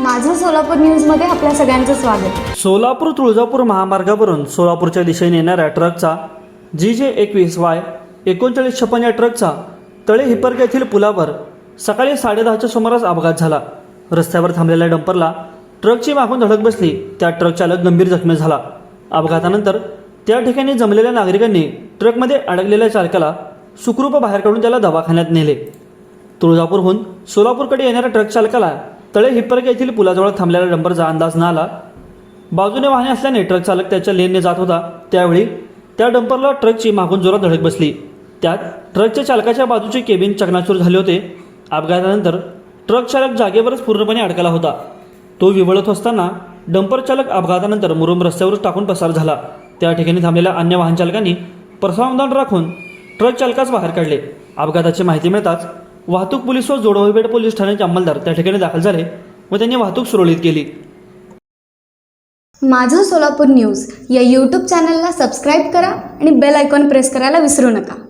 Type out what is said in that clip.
माझं सोलापूर न्यूजमध्ये आपल्या सगळ्यांचं स्वागत. सोलापूर तुळजापूर महामार्गावरून सोलापूरच्या दिशेने येणाऱ्या ट्रकचा जी जे एकवीस वाय एकोणचाळीस छप्पन या ट्रकचा तळे हिप्परग येथील पुलावर सकाळी साडेदहाच्या सुमारास अपघात झाला. रस्त्यावर थांबलेल्या डंपरला ट्रकची मागून धडक बसली. त्या ट्रक चालक गंभीर जखमी झाला. अपघातानंतर त्या ठिकाणी जमलेल्या नागरिकांनी ट्रकमध्ये अडकलेल्या चालकाला सुखरूप बाहेर काढून त्याला दवाखान्यात नेले. तुळजापूरहून सोलापूरकडे येणाऱ्या ट्रक चालकाला तळे हिप्परगे येथील पुलाजवळ थांबलेला डंपरचा अंदाज न आला. बाजूने वाहने असल्याने ट्रक चालक त्याच्या लेनने जात होता. त्यावेळी त्या डंपरला ट्रकची मागून जोरात धडक बसली. त्यात ट्रकच्या चालकाच्या बाजूचे केबिन चकनाचूर झाले होते. अपघातानंतर ट्रक चालक जागेवरच पूर्णपणे अडकला होता. तो विवळत असताना डंपर चालक अपघातानंतर मुरुम रस्त्यावरच टाकून पसार झाला. त्या ठिकाणी थांबलेल्या अन्य वाहन चालकांनी प्रसावधान राखून ट्रक चालकास बाहेर काढले. अपघाताची माहिती मिळताच वाहतूक पोलीस व जोडोपेठ पोलीस ठाण्याचे अंमलदार त्या ठिकाणी दाखल झाले व त्यांनी वाहतूक सुरळीत केली. माझं सोलापूर न्यूज या यूट्यूब चॅनलला सबस्क्राईब करा आणि बेल आयकॉन प्रेस करायला विसरू नका.